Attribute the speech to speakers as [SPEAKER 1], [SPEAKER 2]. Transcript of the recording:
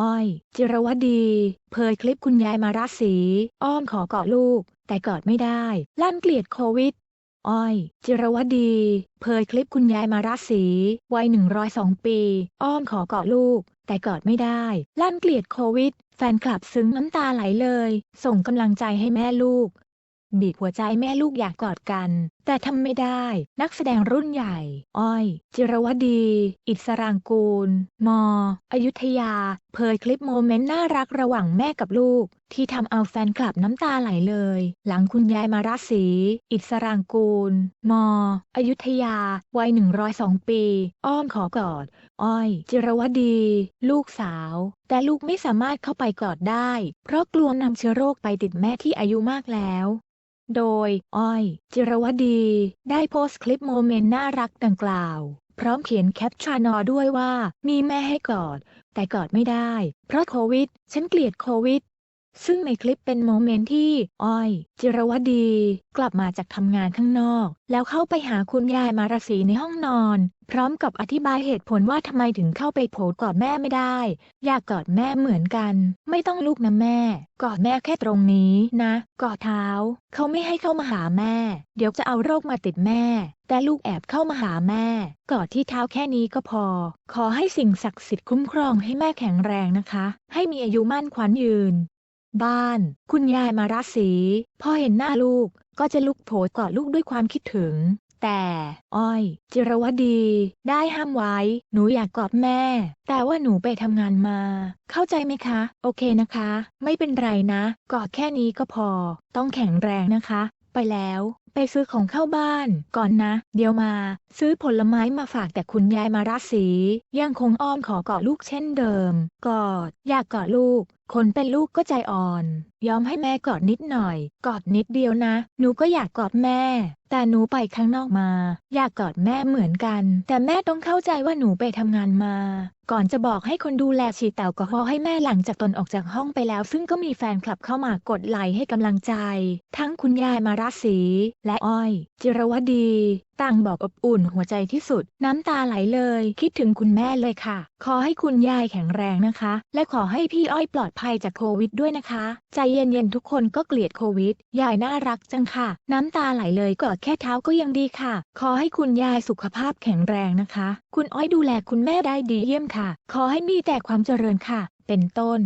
[SPEAKER 1] อ้อย จิรวดี เผยคลิปคุณยายมาราศีอ้อมขอกอดลูก แต่กอดไม่ได้ ลั่นเกลียดโควิด อ้อย จิรวดี เผยคลิปคุณยายมาราศีวัย 102 ปี อ้อมขอกอดลูก แต่กอดไม่ได้ ลั่นเกลียดโควิด แฟนคลับซึ้งน้ำตาไหลเลย ส่งกำลังใจให้แม่ลูก บีบหัวใจแม่ลูกอยากกอดกัน แต่ทำไม่ได้ นักแสดงรุ่นใหญ่ อ้อย จิรวดี อิสรางกูล มอ อยุธยา เผยคลิปโมเมนต์น่ารักระหว่างแม่กับลูก ที่ทำเอาแฟนคลับน้ำตาไหลเลย หลังคุณยายมาราศี อิสรางกูล มอ อยุธยา วัย 102 ปี อ้อมขอกอด อ้อย จิรวดี ลูกสาว แต่ลูกไม่สามารถเข้าไปกอดได้ เพราะกลัวนำเชื้อโรคไปติดแม่ที่อายุมากแล้ว โดย อ้อย จิรวดี ได้โพสต์คลิปโมเมนต์น่ารักดังกล่าว พร้อมเขียนแคปชั่นอด้วยว่า มีแม่ให้กอด แต่กอดไม่ได้ เพราะโควิด ฉันเกลียดโควิด ซึ่งในคลิปเป็นโมเมนต์ที่ อ้อย จิรวดี กลับมาจากทำงานข้างนอก แล้วเข้าไปหาคุณยายมาราศีในห้องนอน พร้อมกับอธิบายเหตุผลว่าทำไมถึงเข้าไปโผล่กอดแม่ไม่ได้ อยากกอดแม่เหมือนกัน ไม่ต้องลูกนะแม่ กอดแม่แค่ตรงนี้นะ กอดเท้า เขาไม่ให้เข้ามาหาแม่ เดี๋ยวจะเอาโรคมาติดแม่ แต่ลูกแอบเข้ามาหาแม่ กอดที่เท้าแค่นี้ก็พอ ขอให้สิ่งศักดิ์สิทธิ์คุ้มครองให้แม่แข็งแรงนะคะ ให้มีอายุมั่นขวัญยืน บ้าน คุณยายมาราศีพอเห็นหน้าลูกก็จะลุกโผล่กอดลูกด้วยความคิดถึง แต่อ้อย จิรวดี ได้ห้ามไว้ หนูอยากกอดแม่ แต่ว่าหนูไปทำงานมา เข้าใจไหมคะ โอเคนะคะ ไม่เป็นไรนะ กอดแค่นี้ก็พอ ต้องแข็งแรงนะคะ ไปแล้ว ไปซื้อของเข้าบ้านก่อนนะ เดี๋ยวมา ซื้อผลไม้มาฝากแต่คุณยายมาราศียังคงอ้อมขอกอดลูกเช่นเดิม กอด อยากกอดลูก คนเป็นลูกก็ใจอ่อน ยอมให้แม่กอดนิดหน่อย กอดนิดเดียวนะ หนูก็อยากกอดแม่ แต่หนูไปข้างนอกมา อยากกอดแม่เหมือนกัน แต่แม่ต้องเข้าใจว่าหนูไปทำงานมา ก่อนจะบอกให้คนดูแลฉีดแอลกอฮอล์ให้แม่หลังจากตนออกจากห้องไปแล้ว ซึ่งก็มีแฟนคลับเข้ามากดไลค์ให้กำลังใจ ทั้งคุณยายมาราศีและอ้อย จิรวดี ต่างบอกอบอุ่นหัวใจที่สุด น้ำตาไหลเลย คิดถึงคุณแม่เลยค่ะ ขอให้คุณยายแข็งแรงนะคะ และขอให้พี่อ้อยปลอดภัยจากโควิดด้วยนะคะ ใจเย็นๆทุกคนก็เกลียดโควิด ยายน่ารักจังค่ะ น้ำตาไหลเลยกอดแค่เท้าก็ยังดีค่ะ ขอให้คุณยายสุขภาพแข็งแรงนะคะ คุณอ้อยดูแลคุณแม่ได้ดีเยี่ยมค่ะ ขอให้มีแต่ความเจริญค่ะ เป็นต้น